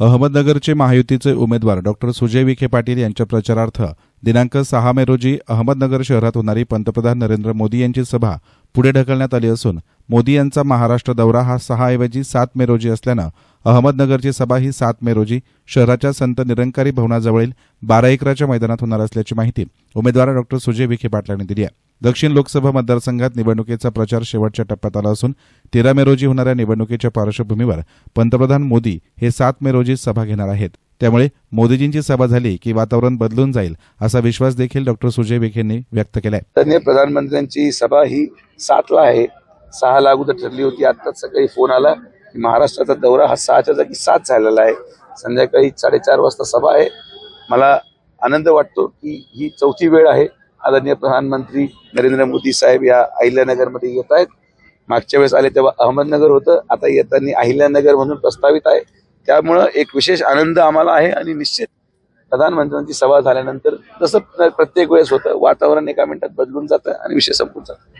अहमदनगरचे महायुतीचे उमेदवार डॉक्टर सुजय विखे पाटील यांच्या प्रचारार्थ दिनांक सहा मे रोजी अहमदनगर शहरात होणारी पंतप्रधान नरेंद्र मोदी यांची सभा पुढे ढकलण्यात आली असून मोदी यांचा महाराष्ट्र दौरा हा सहाऐवजी सात मे रोजी असल्यानं अहमदनगरची सभा ही सात मे रोजी शहराच्या संत निरंकारी भवनाजवळील बारा एकराच्या मैदानात होणार असल्याची माहिती उमेदवार डॉक्टर सुजय विखे पाटलांनी दिली आहे. दक्षिण लोकसभा मतदारसंघात निवडणुकीचा प्रचार शेवटच्या टप्प्यात आला असून तेरा मे रोजी होणाऱ्या निवडणुकीच्या पार्श्वभूमीवर पंतप्रधान मोदी हे सात मे रोजी सभा घेणार आहेत. त्यामुळे मोदीजींची सभा झाली की वातावरण बदलून जाईल असा विश्वास देखील डॉक्टर सुजय विखेंनी व्यक्त केलाय. आदरणीय प्रधानमंत्र्यांची सभा ही सातला आहे. सहाला अगोदर ठरली होती. आत्ताच सकाळी फोन आला की महाराष्ट्राचा दौरा हा सहाच्या जागी सात झालेला आहे. संध्याकाळी साडेचार वाजता सभा आहे. मला आनंद वाटतो की ही चौथी वेळ आहे. आदरणीय प्रधानमंत्री नरेंद्र मोदी साहेब या अहिल्यानगरमध्ये येत आहेत. मागच्या वेळेस आले तेव्हा अहमदनगर होतं. आता येताना अहिल्यानगर म्हणून प्रस्तावित आहे. त्यामुळं एक विशेष आनंद आम्हाला आहे आणि निश्चित प्रधानमंत्र्यांची सभा झाल्यानंतर जसं प्रत्येक वेळेस होतं. वातावरण एका मिनिटात बदलून जातं आणि विषय संपून जातं.